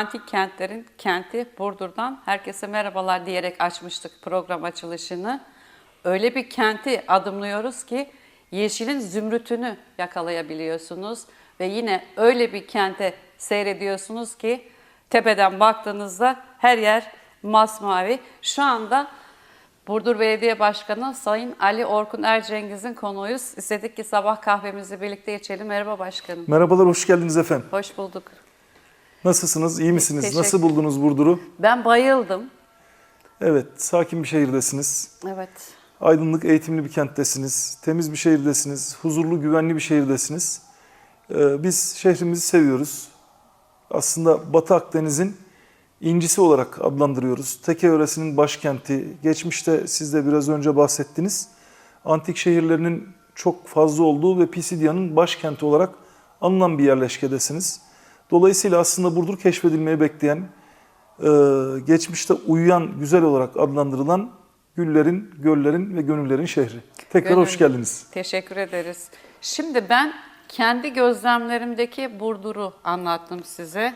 Antik kentlerin kenti Burdur'dan herkese merhabalar diyerek açmıştık program açılışını. Öyle bir kenti adımlıyoruz ki yeşilin zümrütünü yakalayabiliyorsunuz ve yine öyle bir kente seyrediyorsunuz ki tepeden baktığınızda her yer masmavi. Şu anda Burdur Belediye Başkanı Sayın Ali Orkun Ercengiz'in konuğuyuz. İstedik ki sabah kahvemizi birlikte içelim. Merhaba başkanım. Merhabalar, hoş geldiniz efendim. Hoş bulduk. Nasılsınız, iyi misiniz? Teşekkür- Nasıl buldunuz Burdur'u? Ben bayıldım. Evet, sakin bir şehirdesiniz. Evet. Aydınlık, eğitimli bir kenttesiniz. Temiz bir şehirdesiniz. Huzurlu, güvenli bir şehirdesiniz. Ee, biz şehrimizi seviyoruz. Aslında Batı Akdeniz'in incisi olarak adlandırıyoruz. Teke yöresinin başkenti. Geçmişte siz de biraz önce bahsettiniz. Antik şehirlerinin çok fazla olduğu ve Pisidia'nın başkenti olarak anılan bir yerleşkedesiniz. Dolayısıyla aslında Burdur keşfedilmeyi bekleyen, e, geçmişte uyuyan, güzel olarak adlandırılan güllerin, göllerin ve gönüllerin şehri. Tekrar hoş Gönül- geldiniz. Teşekkür ederiz. Şimdi ben kendi gözlemlerimdeki Burdur'u anlattım size.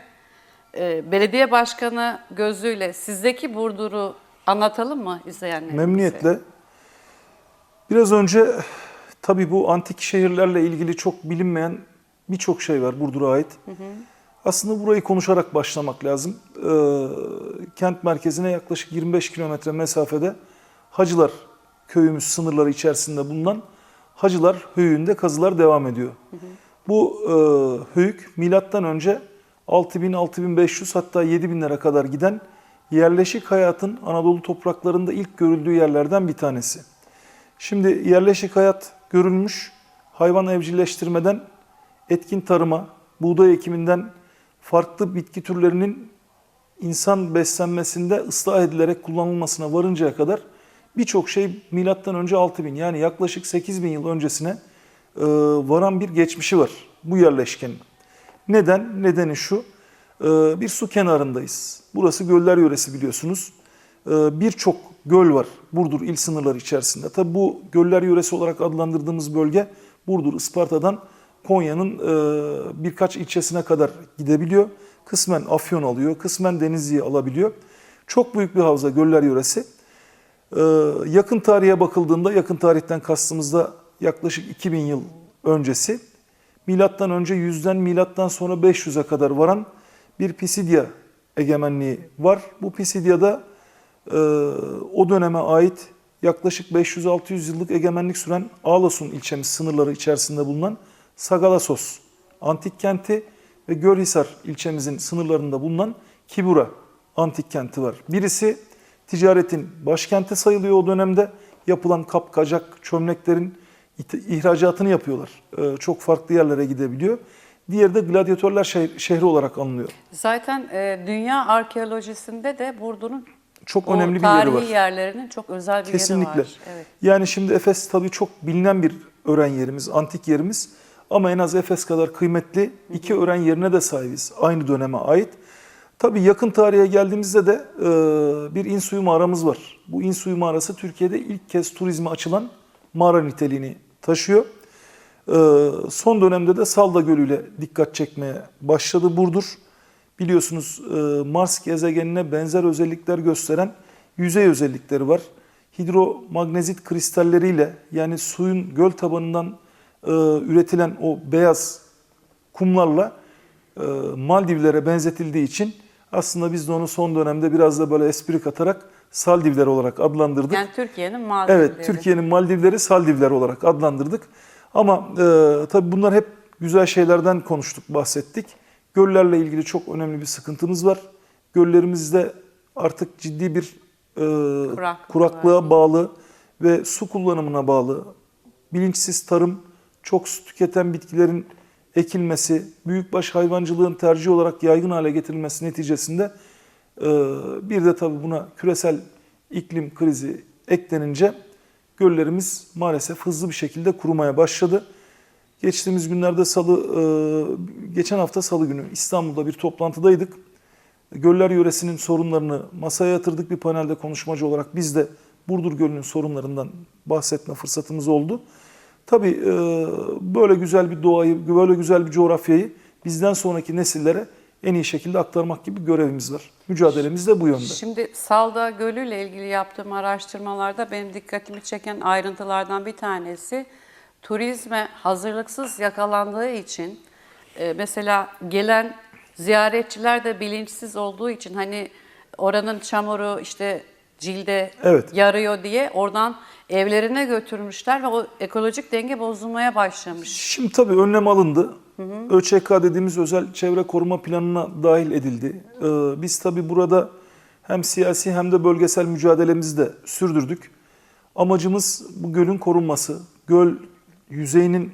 Ee, belediye başkanı gözüyle sizdeki Burdur'u anlatalım mı izleyenlerimize? Memnuniyetle. Biraz önce tabii bu antik şehirlerle ilgili çok bilinmeyen birçok şey var Burdur'a ait. Aslında burayı konuşarak başlamak lazım. Ee, kent merkezine yaklaşık 25 kilometre mesafede Hacılar köyümüz sınırları içerisinde bulunan Hacılar Höyüğü'nde kazılar devam ediyor. Bu e, höyük milattan önce 6000-6500 hatta 7000'lere kadar giden yerleşik hayatın Anadolu topraklarında ilk görüldüğü yerlerden bir tanesi. Şimdi yerleşik hayat görülmüş, hayvan evcilleştirmeden etkin tarıma, buğday ekiminden farklı bitki türlerinin insan beslenmesinde ıslah edilerek kullanılmasına varıncaya kadar birçok şey milattan önce 6000 yani yaklaşık 8000 yıl öncesine e, varan bir geçmişi var bu yerleşkenin. Neden? Nedeni şu. e, Bir su kenarındayız. Burası göller yöresi biliyorsunuz. E, Birçok göl var Burdur il sınırları içerisinde. Tabi bu göller yöresi olarak adlandırdığımız bölge Burdur, Isparta'dan Konya'nın e, birkaç ilçesine kadar gidebiliyor. Kısmen Afyon alıyor, kısmen Denizli'yi alabiliyor. Çok büyük bir havza göller yöresi. Ee, yakın tarihe bakıldığında yakın tarihten kastımızda yaklaşık 2000 yıl öncesi milattan önce 100'den milattan sonra 500'e kadar varan bir Pisidia egemenliği var. Bu Pisidia'da e, o döneme ait yaklaşık 500-600 yıllık egemenlik süren Ağlasun ilçemiz sınırları içerisinde bulunan Sagalassos antik kenti ve Gölhisar ilçemizin sınırlarında bulunan Kibura antik kenti var. Birisi ticaretin başkenti sayılıyor o dönemde. Yapılan kapkacak, çömleklerin ihracatını yapıyorlar. Ee, çok farklı yerlere gidebiliyor. Diğeri de gladyatörler şehri, şehri olarak anılıyor. Zaten e, dünya arkeolojisinde de Burdur'un Çok o önemli bir tarihi yeri var. yerlerinin çok özel bir Kesinlikle. yeri var. Evet. Yani şimdi Efes tabii çok bilinen bir öğren yerimiz, antik yerimiz. Ama en az Efes kadar kıymetli iki öğren yerine de sahibiz. Aynı döneme ait. Tabii yakın tarihe geldiğimizde de e, bir İnsuyu mağaramız var. Bu İnsuyu mağarası Türkiye'de ilk kez turizme açılan mağara niteliğini taşıyor. E, son dönemde de Salda Gölü ile dikkat çekmeye başladı Burdur. Biliyorsunuz e, Mars gezegenine benzer özellikler gösteren yüzey özellikleri var. Hidromagnezit kristalleriyle yani suyun göl tabanından e, üretilen o beyaz kumlarla e, Maldivlere benzetildiği için aslında biz de onu son dönemde biraz da böyle espri katarak Saldivler olarak adlandırdık. Yani Türkiye'nin Maldivleri. Evet, Türkiye'nin Maldivleri Saldivler olarak adlandırdık. Ama e, tabii bunlar hep güzel şeylerden konuştuk, bahsettik. Göllerle ilgili çok önemli bir sıkıntımız var. Göllerimizde artık ciddi bir e, Kuraklık kuraklığa var. bağlı ve su kullanımına bağlı, bilinçsiz tarım, çok su tüketen bitkilerin ekilmesi, büyükbaş hayvancılığın tercih olarak yaygın hale getirilmesi neticesinde e, bir de tabii buna küresel iklim krizi eklenince göllerimiz maalesef hızlı bir şekilde kurumaya başladı. Geçtiğimiz günlerde salı, e, geçen hafta salı günü İstanbul'da bir toplantıdaydık. Göller yöresinin sorunlarını masaya yatırdık bir panelde konuşmacı olarak. Biz de Burdur Gölü'nün sorunlarından bahsetme fırsatımız oldu. Tabii e, böyle güzel bir doğayı, böyle güzel bir coğrafyayı bizden sonraki nesillere en iyi şekilde aktarmak gibi görevimiz var. Mücadelemiz de bu yönde. Şimdi Salda Gölü ile ilgili yaptığım araştırmalarda benim dikkatimi çeken ayrıntılardan bir tanesi turizme hazırlıksız yakalandığı için e, mesela gelen ziyaretçiler de bilinçsiz olduğu için hani oranın çamuru işte cilde Evet. yarıyor diye oradan evlerine götürmüşler ve o ekolojik denge bozulmaya başlamış. Şimdi tabii önlem alındı. ÖÇK dediğimiz özel çevre koruma planına dahil edildi. Ee, biz tabii burada hem siyasi hem de bölgesel mücadelemizi de sürdürdük. Amacımız bu gölün korunması, göl yüzeyinin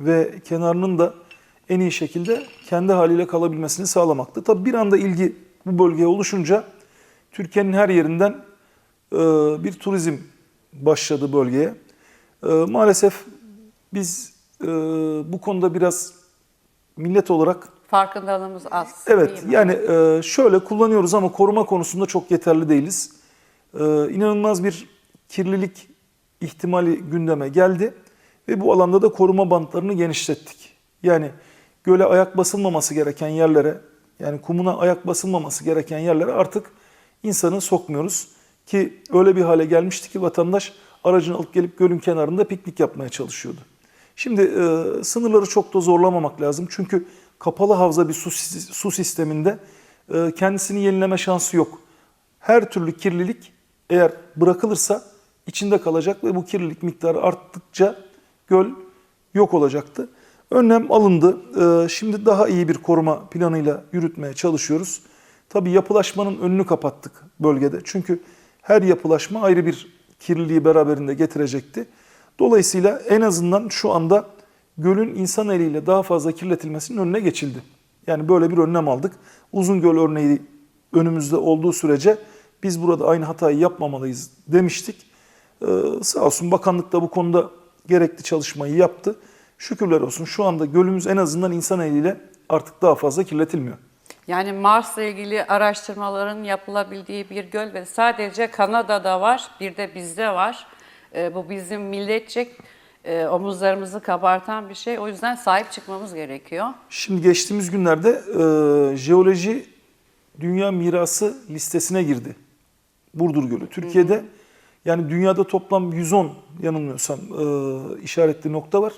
ve kenarının da en iyi şekilde kendi haliyle kalabilmesini sağlamaktı. Tabii bir anda ilgi bu bölgeye oluşunca Türkiye'nin her yerinden bir turizm başladı bölgeye. E, Maalesef biz e, bu konuda biraz millet olarak Farkındalığımız az. evet yani e, şöyle kullanıyoruz ama koruma konusunda çok yeterli değiliz. E, İnanılmaz bir kirlilik ihtimali gündeme geldi ve bu alanda da koruma bantlarını genişlettik. Yani göle ayak basılmaması gereken yerlere yani kumuna ayak basılmaması gereken yerlere artık insanı sokmuyoruz. Ki öyle bir hale gelmişti ki vatandaş aracını alıp gelip gölün kenarında piknik yapmaya çalışıyordu. Şimdi e, sınırları çok da zorlamamak lazım. Çünkü kapalı havza bir su, su sisteminde e, kendisini yenileme şansı yok. Her türlü kirlilik eğer bırakılırsa içinde kalacak ve bu kirlilik miktarı arttıkça göl yok olacaktı. Önlem alındı. E, şimdi daha iyi bir koruma planıyla yürütmeye çalışıyoruz. Tabii yapılaşmanın önünü kapattık bölgede. Çünkü her yapılaşma ayrı bir kirliliği beraberinde getirecekti. Dolayısıyla en azından şu anda gölün insan eliyle daha fazla kirletilmesinin önüne geçildi. Yani böyle bir önlem aldık. Uzungöl örneği önümüzde olduğu sürece biz burada aynı hatayı yapmamalıyız demiştik. Ee, sağ olsun bakanlık da bu konuda gerekli çalışmayı yaptı. Şükürler olsun şu anda gölümüz en azından insan eliyle artık daha fazla kirletilmiyor. Yani Mars'la ilgili araştırmaların yapılabildiği bir göl ve sadece Kanada'da var, bir de bizde var. Ee, bu bizim milletçek e, omuzlarımızı kabartan bir şey. O yüzden sahip çıkmamız gerekiyor. Şimdi geçtiğimiz günlerde e, jeoloji dünya mirası listesine girdi. Burdur Gölü. Türkiye'de yani dünyada toplam 110 yanılmıyorsam e, işaretli nokta var.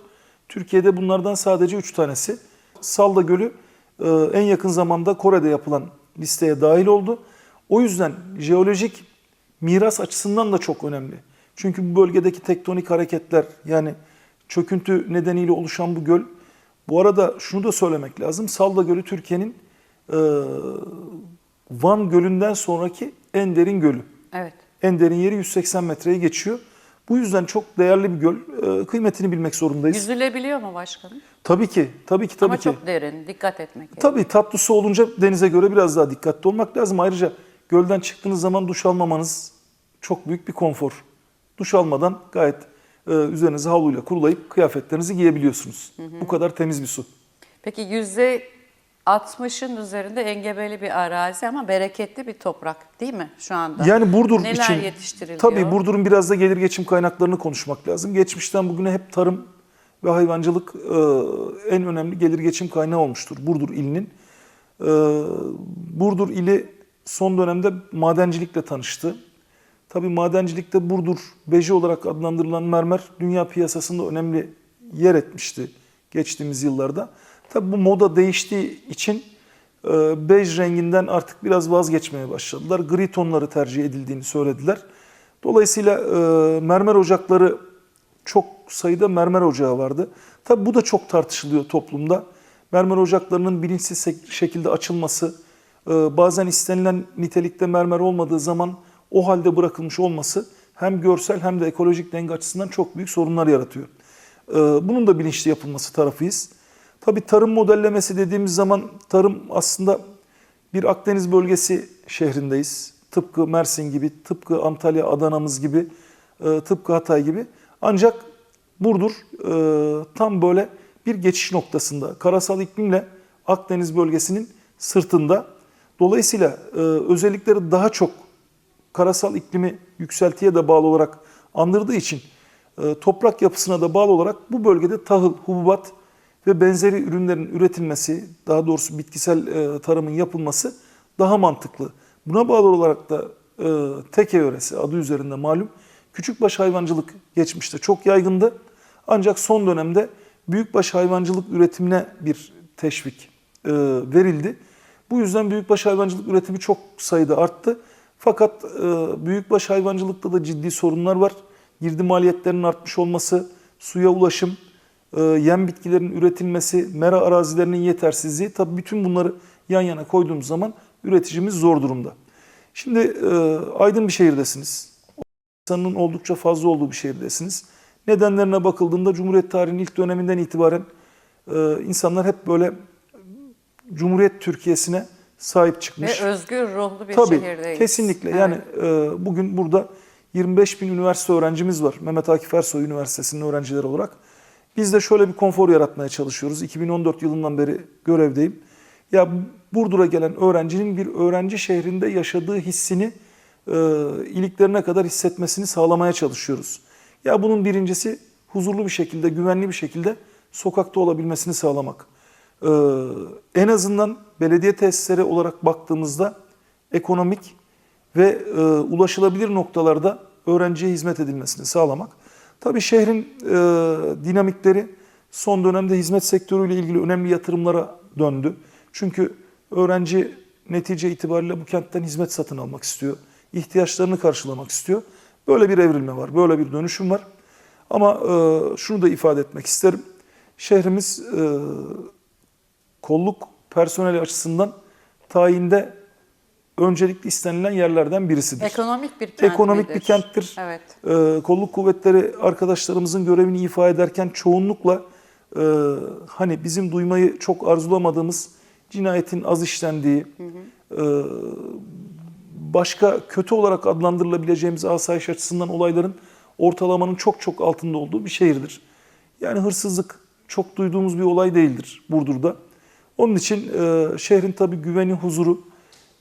Türkiye'de bunlardan sadece 3 tanesi. Salda Gölü en yakın zamanda Kore'de yapılan listeye dahil oldu. O yüzden jeolojik miras açısından da çok önemli. Çünkü bu bölgedeki tektonik hareketler yani çöküntü nedeniyle oluşan bu göl. Bu arada şunu da söylemek lazım. Salda Gölü Türkiye'nin e, Van Gölü'nden sonraki en derin gölü. Evet. En derin yeri 180 metreye geçiyor. Bu yüzden çok değerli bir göl. E, kıymetini bilmek zorundayız. Yüzülebiliyor mu başkanım? Tabii ki, tabii ki, tabii Ama ki. çok derin, dikkat etmek gerekiyor. Tabii tatlı su olunca denize göre biraz daha dikkatli olmak lazım. Ayrıca gölden çıktığınız zaman duş almamanız çok büyük bir konfor. Duş almadan gayet e, üzerinizi havluyla kurulayıp kıyafetlerinizi giyebiliyorsunuz. Bu kadar temiz bir su. Peki yüzde 60'ın üzerinde engebeli bir arazi ama bereketli bir toprak değil mi şu anda? Yani Burdur Neler için yetiştiriliyor? tabii Burdur'un biraz da gelir geçim kaynaklarını konuşmak lazım. Geçmişten bugüne hep tarım ve hayvancılık e, en önemli gelir geçim kaynağı olmuştur Burdur ilinin. E, Burdur ili son dönemde madencilikle tanıştı. Tabii madencilikte Burdur beji olarak adlandırılan mermer dünya piyasasında önemli yer etmişti geçtiğimiz yıllarda. Tabii bu moda değiştiği için e, bej renginden artık biraz vazgeçmeye başladılar. Gri tonları tercih edildiğini söylediler. Dolayısıyla e, mermer ocakları çok sayıda mermer ocağı vardı. Tabii bu da çok tartışılıyor toplumda. Mermer ocaklarının bilinçsiz şekilde açılması, e, bazen istenilen nitelikte mermer olmadığı zaman o halde bırakılmış olması hem görsel hem de ekolojik denge açısından çok büyük sorunlar yaratıyor. Bunun da bilinçli yapılması tarafıyız. Tabii tarım modellemesi dediğimiz zaman tarım aslında bir Akdeniz bölgesi şehrindeyiz. Tıpkı Mersin gibi, tıpkı Antalya, Adana'mız gibi, e, tıpkı Hatay gibi. Ancak Burdur e, tam böyle bir geçiş noktasında. Karasal iklimle Akdeniz bölgesinin sırtında. Dolayısıyla e, özellikleri daha çok karasal iklimi yükseltiye de bağlı olarak andırdığı için toprak yapısına da bağlı olarak bu bölgede tahıl, hububat ve benzeri ürünlerin üretilmesi, daha doğrusu bitkisel e, tarımın yapılması daha mantıklı. Buna bağlı olarak da e, teke yöresi adı üzerinde malum küçükbaş hayvancılık geçmişte çok yaygındı. Ancak son dönemde büyükbaş hayvancılık üretimine bir teşvik e, verildi. Bu yüzden büyükbaş hayvancılık üretimi çok sayıda arttı. Fakat e, büyükbaş hayvancılıkta da ciddi sorunlar var. Girdi maliyetlerinin artmış olması, suya ulaşım, yem bitkilerin üretilmesi, mera arazilerinin yetersizliği. Tabii bütün bunları yan yana koyduğumuz zaman üreticimiz zor durumda. Şimdi e, aydın bir şehirdesiniz. İnsanın oldukça fazla olduğu bir şehirdesiniz. Nedenlerine bakıldığında Cumhuriyet tarihinin ilk döneminden itibaren e, insanlar hep böyle Cumhuriyet Türkiye'sine sahip çıkmış. Ve özgür ruhlu bir Tabii şehirdeyiz. kesinlikle. Evet. Yani e, bugün burada 25 bin üniversite öğrencimiz var. Mehmet Akif Ersoy Üniversitesi'nin öğrencileri olarak. Biz de şöyle bir konfor yaratmaya çalışıyoruz. 2014 yılından beri görevdeyim. Ya Burdur'a gelen öğrencinin bir öğrenci şehrinde yaşadığı hissini e, iliklerine kadar hissetmesini sağlamaya çalışıyoruz. Ya bunun birincisi huzurlu bir şekilde, güvenli bir şekilde sokakta olabilmesini sağlamak. Ee, en azından belediye tesisleri olarak baktığımızda ekonomik ve e, ulaşılabilir noktalarda öğrenciye hizmet edilmesini sağlamak. Tabii şehrin e, dinamikleri son dönemde hizmet sektörüyle ilgili önemli yatırımlara döndü. Çünkü öğrenci netice itibariyle bu kentten hizmet satın almak istiyor. ihtiyaçlarını karşılamak istiyor. Böyle bir evrilme var, böyle bir dönüşüm var. Ama e, şunu da ifade etmek isterim. Şehrimiz e, kolluk personeli açısından tayinde öncelikli istenilen yerlerden birisidir. Ekonomik bir kent Ekonomik midir? bir kenttir. Evet. Ee, kolluk kuvvetleri arkadaşlarımızın görevini ifa ederken çoğunlukla e, hani bizim duymayı çok arzulamadığımız cinayetin az işlendiği, e, başka kötü olarak adlandırılabileceğimiz asayiş açısından olayların ortalamanın çok çok altında olduğu bir şehirdir. Yani hırsızlık çok duyduğumuz bir olay değildir Burdur'da. Onun için e, şehrin tabii güveni, huzuru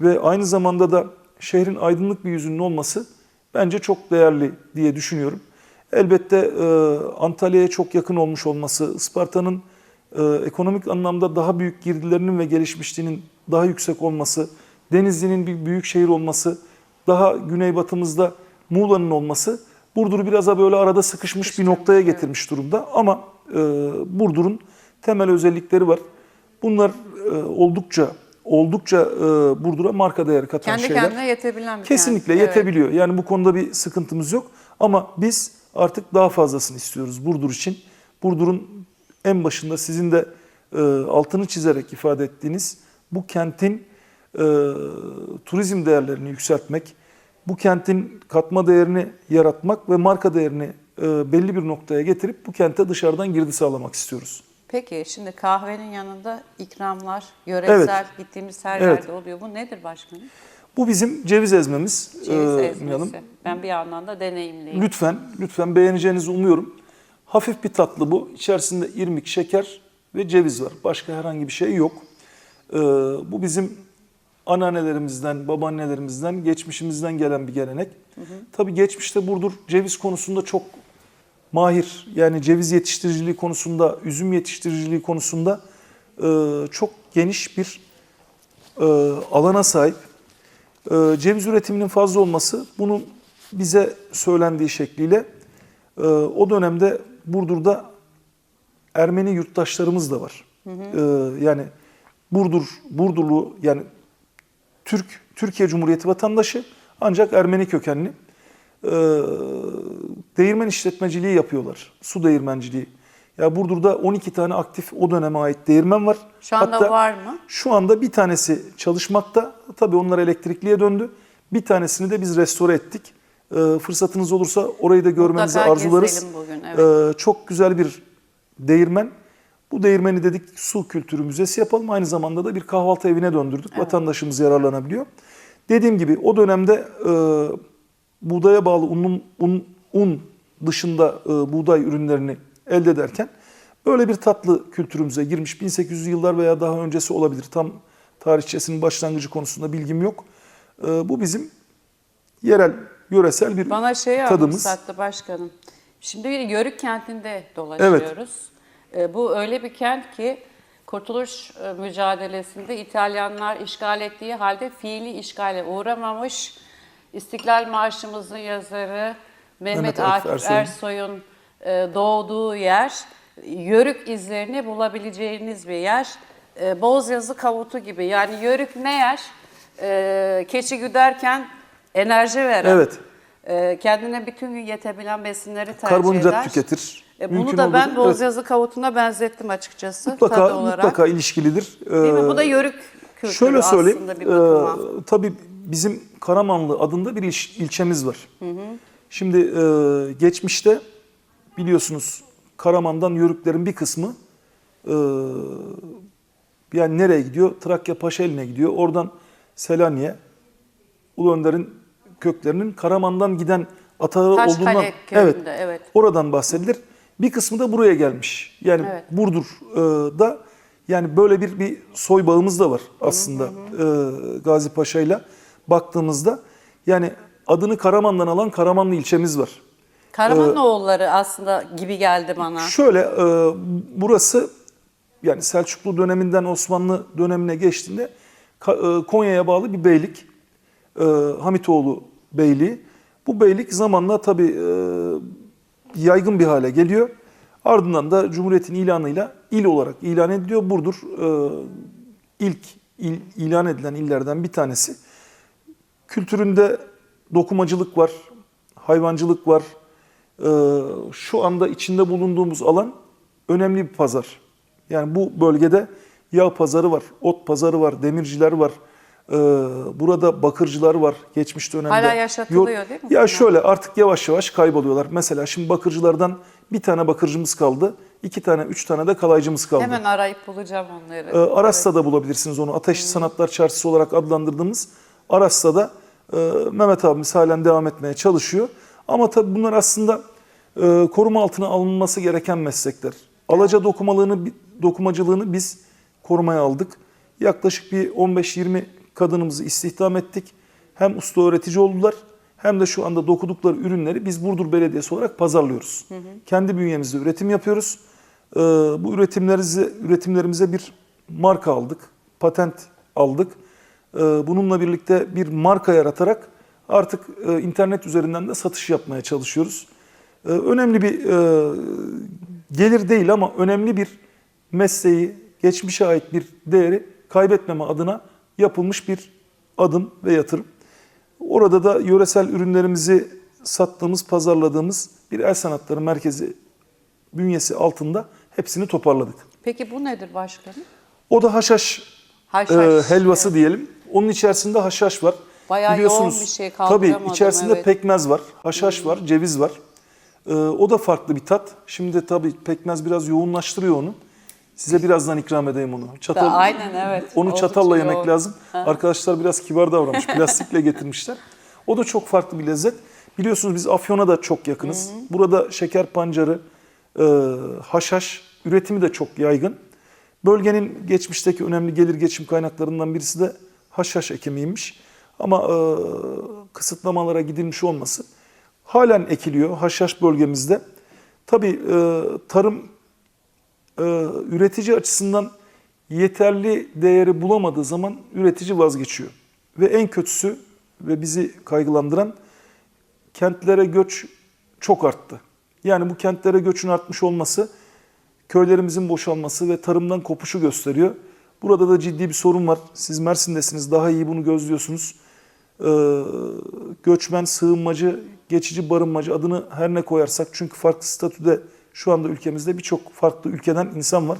ve aynı zamanda da şehrin aydınlık bir yüzünün olması bence çok değerli diye düşünüyorum. Elbette e, Antalya'ya çok yakın olmuş olması, Isparta'nın e, ekonomik anlamda daha büyük girdilerinin ve gelişmişliğinin daha yüksek olması, Denizli'nin bir büyük şehir olması, daha güneybatımızda Muğla'nın olması Burdur'u biraz da böyle arada sıkışmış bir noktaya getirmiş durumda. Ama e, Burdur'un temel özellikleri var. Bunlar e, oldukça oldukça e, Burdur'a marka değeri katan Kendi şeyler. kendine yetebilen bir Kesinlikle. Evet. yetebiliyor. Yani bu konuda bir sıkıntımız yok. Ama biz artık daha fazlasını istiyoruz Burdur için. Burdur'un en başında sizin de e, altını çizerek ifade ettiğiniz bu kentin e, turizm değerlerini yükseltmek, bu kentin katma değerini yaratmak ve marka değerini e, belli bir noktaya getirip bu kente dışarıdan girdi sağlamak istiyoruz. Peki şimdi kahvenin yanında ikramlar, yöresel gittiğimiz her Evet. yerde oluyor. Bu nedir başkanım? Bu bizim ceviz ezmemiz. Ceviz e, ezmesi. Hanım. Ben bir yandan da deneyimleyeyim. Lütfen, lütfen beğeneceğinizi umuyorum. Hafif bir tatlı bu. İçerisinde irmik, şeker ve ceviz var. Başka herhangi bir şey yok. Ee, bu bizim anneannelerimizden, babaannelerimizden, geçmişimizden gelen bir gelenek. Tabii geçmişte Burdur ceviz konusunda çok mahir. Yani ceviz yetiştiriciliği konusunda, üzüm yetiştiriciliği konusunda e, çok geniş bir e, alana sahip. E, ceviz üretiminin fazla olması bunun bize söylendiği şekliyle o dönemde Burdur'da Ermeni yurttaşlarımız da var. E, yani Burdur, Burdurlu yani Türk Türkiye Cumhuriyeti vatandaşı ancak Ermeni kökenli. E, değirmen işletmeciliği yapıyorlar. Su değirmenciliği. Ya Burdur'da 12 tane aktif o döneme ait değirmen var. Şu anda Hatta- var mı? şu anda bir tanesi çalışmakta. Tabii onlar elektrikliye döndü. Bir tanesini de biz restore ettik. Ee, fırsatınız olursa orayı da görmenizi Mutlaka arzularız. bugün, evet. Ee, çok güzel bir değirmen. Bu değirmeni dedik su kültürü müzesi yapalım. Aynı zamanda da bir kahvaltı evine döndürdük. Vatandaşımız yararlanabiliyor. Dediğim gibi o dönemde e, buğdaya bağlı unun, un, un dışında e, buğday ürünlerini elde ederken böyle bir tatlı kültürümüze girmiş. 1800'lü yıllar veya daha öncesi olabilir. Tam tarihçesinin başlangıcı konusunda bilgim yok. E, bu bizim yerel, yöresel bir Bana şeyi tadımız. anımsattı başkanım. Şimdi bir Yörük kentinde dolaşıyoruz. E, bu öyle bir kent ki Kurtuluş e, mücadelesinde İtalyanlar işgal ettiği halde fiili işgale uğramamış. İstiklal Marşımızın yazarı Mehmet, Mehmet Akif Ersoy'un. Ersoy'un e, doğduğu yer, yörük izlerini bulabileceğiniz bir yer. E, Bozyazı kavutu gibi. Yani yörük ne yer? E, keçi güderken enerji veren, Evet. e, kendine bütün gün yetebilen besinleri tercih Karbonhidrat eder. tüketir. E, bunu Mümkün da ben olduğu- evet, Bozyazı kavutuna benzettim açıkçası mutlaka mutlaka ilişkilidir. Değil mi? Bu Ee, da yörük kültürü Şöyle söyleyeyim. aslında bir bakıma. e, tabii bizim Karamanlı adında bir il- ilçemiz var. Şimdi e, geçmişte biliyorsunuz Karaman'dan yörüklerin bir kısmı e, yani nereye gidiyor? Trakya Paşaeli'ne gidiyor. Oradan Selanik'e Ulu Önder'in köklerinin Karaman'dan giden ataları Taşkale olduğundan köyünde, evet. oradan bahsedilir. Bir kısmı da buraya gelmiş. Yani Evet. Burdur'da yani böyle bir bir soy bağımız da var aslında e, Gazi Paşa'yla baktığımızda. Yani adını Karaman'dan alan Karamanlı ilçemiz var. Karamanoğulları aslında gibi geldi bana. Şöyle e, burası yani Selçuklu döneminden Osmanlı dönemine geçtiğinde e, Konya'ya bağlı bir beylik. E, Hamitoğlu Beyliği. Bu beylik zamanla tabii e, yaygın bir hale geliyor. Ardından da Cumhuriyet'in ilanıyla il olarak ilan ediliyor. Burdur e, ilk il, ilan edilen illerden bir tanesi. Kültüründe dokumacılık var, hayvancılık var. Ee, şu anda içinde bulunduğumuz alan önemli bir pazar. Yani bu bölgede yağ pazarı var, ot pazarı var, demirciler var. Ee, burada bakırcılar var geçmiş dönemde. Hala yaşatılıyor değil mi Ya şöyle artık yavaş yavaş kayboluyorlar. Mesela şimdi bakırcılardan bir tane bakırcımız kaldı, iki tane, üç tane de kalaycımız kaldı. Hemen arayıp bulacağım onları. Ee, Aras'ta bulabilirsiniz onu. Ateşli Sanatlar Çarşısı olarak adlandırdığımız Aras'ta e, Mehmet abimiz halen devam etmeye çalışıyor. Ama tabii bunlar aslında e, koruma altına alınması gereken meslekler. Alaca dokumalığını, dokumacılığını biz korumaya aldık. Yaklaşık bir 15-20 kadınımızı istihdam ettik. Hem usta öğretici oldular hem de şu anda dokudukları ürünleri biz Burdur Belediyesi olarak pazarlıyoruz. Kendi bünyemizde üretim yapıyoruz. Ee, bu üretimlerimize, üretimlerimize bir marka aldık, patent aldık. Ee, bununla birlikte bir marka yaratarak artık e, internet üzerinden de satış yapmaya çalışıyoruz. Ee, önemli bir e, gelir değil ama önemli bir mesleği, geçmişe ait bir değeri kaybetmeme adına yapılmış bir adım ve yatırım. Orada da yöresel ürünlerimizi sattığımız, pazarladığımız bir el sanatları merkezi bünyesi altında hepsini toparladık. Peki bu nedir başkanım? O da haşhaş, Haşhaş. e, helvası diyelim. Onun içerisinde haşhaş var. Bayağı yoğun bir şey, Tabii içerisinde evet. pekmez var, haşhaş var, ceviz var. E, o da farklı bir tat. Şimdi tabii pekmez biraz yoğunlaştırıyor onu. Size birazdan ikram edeyim onu. Çatal, aynen, evet. Onu Oldukça çatalla yemek yoğun. lazım. Arkadaşlar biraz kibar davranmış. Plastikle getirmişler. O da çok farklı bir lezzet. Biliyorsunuz biz Afyon'a da çok yakınız. Burada şeker pancarı, e, haşhaş üretimi de çok yaygın. Bölgenin geçmişteki önemli gelir geçim kaynaklarından birisi de haşhaş ekimiymiş. Ama e, kısıtlamalara gidilmiş olması halen ekiliyor haşhaş bölgemizde. Tabii e, tarım e, üretici açısından yeterli değeri bulamadığı zaman üretici vazgeçiyor. Ve en kötüsü ve bizi kaygılandıran kentlere göç çok arttı. Yani bu kentlere göçün artmış olması köylerimizin boşalması ve tarımdan kopuşu gösteriyor. Burada da ciddi bir sorun var. Siz Mersin'desiniz, daha iyi bunu gözlüyorsunuz. Ee, göçmen, sığınmacı, geçici barınmacı adını her ne koyarsak çünkü farklı statüde şu anda ülkemizde birçok farklı ülkeden insan var.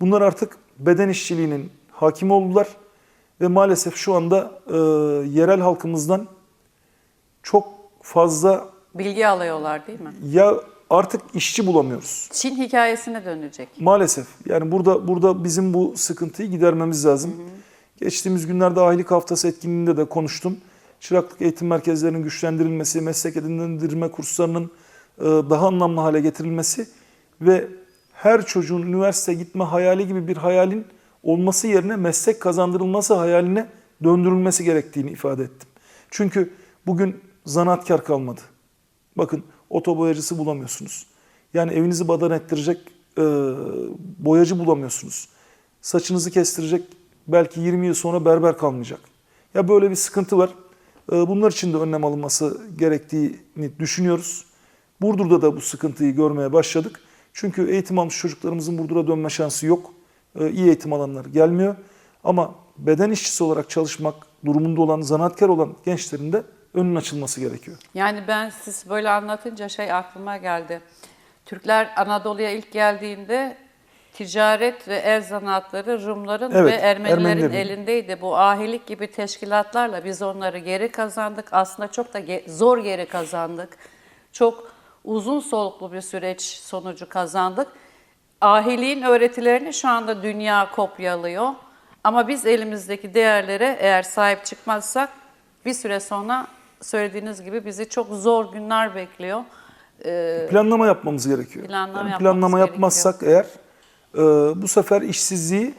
Bunlar artık beden işçiliğinin hakim oldular ve maalesef şu anda e, yerel halkımızdan çok fazla Bilgi alıyorlar değil mi? ya artık işçi bulamıyoruz. Çin hikayesine dönecek. Maalesef. Yani burada burada bizim bu sıkıntıyı gidermemiz lazım. Geçtiğimiz günlerde ahilik haftası etkinliğinde de konuştum. Çıraklık eğitim merkezlerinin güçlendirilmesi, meslek edindirme kurslarının e, daha anlamlı hale getirilmesi ve her çocuğun üniversite gitme hayali gibi bir hayalin olması yerine meslek kazandırılması hayaline döndürülmesi gerektiğini ifade ettim. Çünkü bugün zanaatkar kalmadı. Bakın otoboyacısı bulamıyorsunuz. Yani evinizi badan ettirecek e, boyacı bulamıyorsunuz. Saçınızı kestirecek belki 20 yıl sonra berber kalmayacak. Ya böyle bir sıkıntı var. E, bunlar için de önlem alınması gerektiğini düşünüyoruz. Burdur'da da bu sıkıntıyı görmeye başladık. Çünkü eğitim almış çocuklarımızın Burdur'a dönme şansı yok. E, iyi eğitim alanlar gelmiyor. Ama beden işçisi olarak çalışmak durumunda olan, zanaatkar olan gençlerin de önün açılması gerekiyor. Yani ben siz böyle anlatınca şey aklıma geldi. Türkler Anadolu'ya ilk geldiğinde ticaret ve el zanaatları Rumların Evet, ve Ermenilerin Ermenilerin. elindeydi. Bu ahilik gibi teşkilatlarla biz onları geri kazandık. Aslında çok da ge- zor geri kazandık. Çok uzun soluklu bir süreç sonucu kazandık. Ahiliğin öğretilerini şu anda dünya kopyalıyor. Ama biz elimizdeki değerlere eğer sahip çıkmazsak bir süre sonra söylediğiniz gibi bizi çok zor günler bekliyor. Ee, Planlama yapmamız gerekiyor. Planlama Yani planlama yapmazsak eğer e, bu sefer işsizliği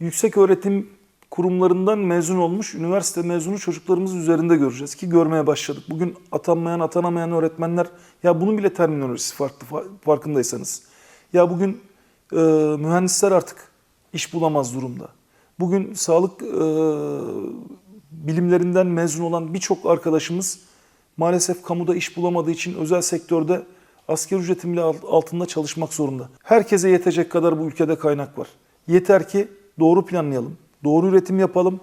yüksek öğretim kurumlarından mezun olmuş üniversite mezunu çocuklarımız üzerinde göreceğiz ki görmeye başladık. Bugün atanmayan, atanamayan öğretmenler ya bunun bile terminolojisi farklı fa- farkındaysanız. Ya bugün e, mühendisler artık iş bulamaz durumda. Bugün sağlık e, bilimlerinden mezun olan birçok arkadaşımız maalesef kamuda iş bulamadığı için özel sektörde asgari ücretin bile altında çalışmak zorunda. Herkese yetecek kadar bu ülkede kaynak var. Yeter ki doğru planlayalım, doğru üretim yapalım,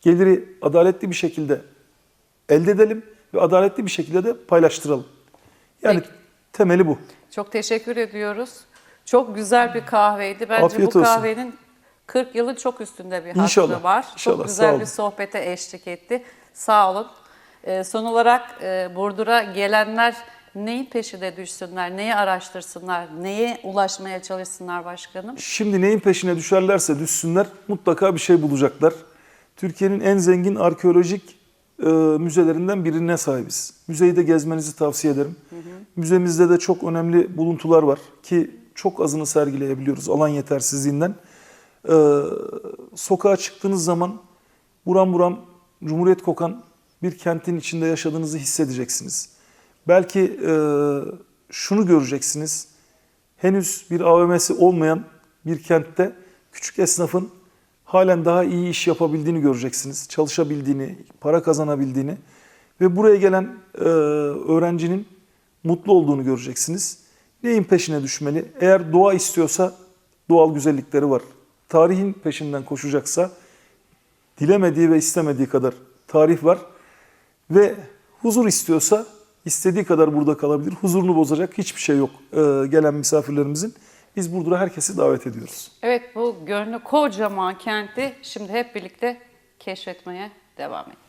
geliri adaletli bir şekilde elde edelim ve adaletli bir şekilde de paylaştıralım. Yani Peki. temeli bu. Çok teşekkür ediyoruz. Çok güzel bir kahveydi. Bence Afiyet bu olsun. kahvenin 40 yılın çok üstünde bir İnşallah, hakkı var. inşallah, Çok güzel bir sohbete eşlik etti. Sağ olun. Ee, son olarak e, Burdur'a gelenler neyin peşine düşsünler, neyi araştırsınlar, neye ulaşmaya çalışsınlar başkanım? Şimdi neyin peşine düşerlerse düşsünler mutlaka bir şey bulacaklar. Türkiye'nin en zengin arkeolojik e, müzelerinden birine sahibiz. Müzeyi de gezmenizi tavsiye ederim. Müzemizde de çok önemli buluntular var ki çok azını sergileyebiliyoruz alan yetersizliğinden. E, sokağa çıktığınız zaman buram buram Cumhuriyet kokan bir kentin içinde yaşadığınızı hissedeceksiniz. Belki e, şunu göreceksiniz henüz bir AVM'si olmayan bir kentte küçük esnafın halen daha iyi iş yapabildiğini göreceksiniz. Çalışabildiğini, para kazanabildiğini ve buraya gelen e, öğrencinin mutlu olduğunu göreceksiniz. Neyin peşine düşmeli? Eğer doğa istiyorsa doğal güzellikleri var. Tarihin peşinden koşacaksa dilemediği ve istemediği kadar tarih var. Ve huzur istiyorsa istediği kadar burada kalabilir. Huzurunu bozacak hiçbir şey yok e, gelen misafirlerimizin. Biz Burdur'a herkesi davet ediyoruz. Evet bu gönlü kocaman kenti şimdi hep birlikte keşfetmeye devam edelim.